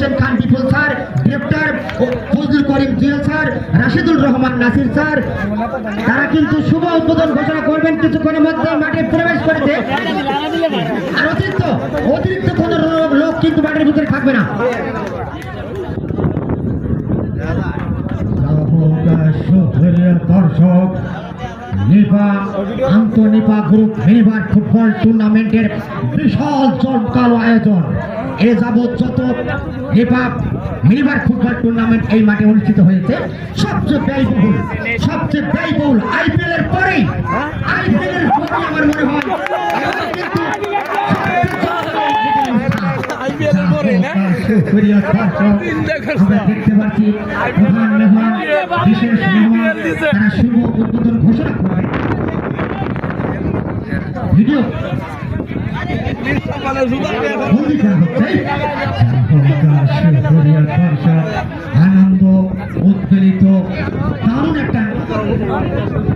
খান Bipul sir গ্রেপ্তার Fazlul Karim Jewel sir Rashidul Rahman Nasir sir. তারা কিন্তু শুভ উদ্বোধন ঘোষণা করবেন কিছুক্ষণের মধ্যে মাঠে প্রবেশ করেছে। আর অতিরিক্ত অতিরিক্ত কোন লোক- কিন্তু মাঠের ভিতরে থাকবে না। দর্শক, নিপা গ্রুপ ফুটবল টুর্নামেন্টের বিশাল জমকালো আয়োজন। এ যাবৎ যত নিপা মিনিবার ফুটবল টুর্নামেন্ট এই মাঠে অনুষ্ঠিত হয়েছে সবচেয়ে ব্যয়বহুল সবচেয়ে ব্যয়বহুল আইপিএল এর পরেই আইপিএল এর আমার মনে হয় আমরা দেখতে পাচ্ছি প্রধান মেহমান বিশেষ মেহমান তারা শুভ উদ্বোধন ঘোষণা করবে ভিডিও বন্দি করা হচ্ছে সুপ্রিয় দর্শক, আনন্দ উদ্বেলিত দারুণ একটা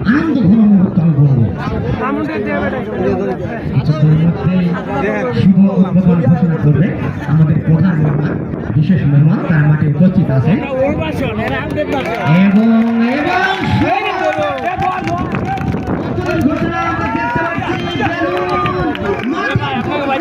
আনন্দ ঘন মুহূর্ত আমি বলব শুভ উদ্বোধন ঘোষণা করবে আমাদের প্রধান বিশেষ মেহমান তার মাঠে উপস্থিত আছেন এবং এবং শুভ উদ্বোধন ঘোষণা আমরা দেখতে পাচ্ছি বেলুন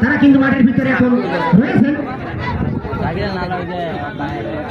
তারা কিন্তু মাঠের ভিতরে এখন है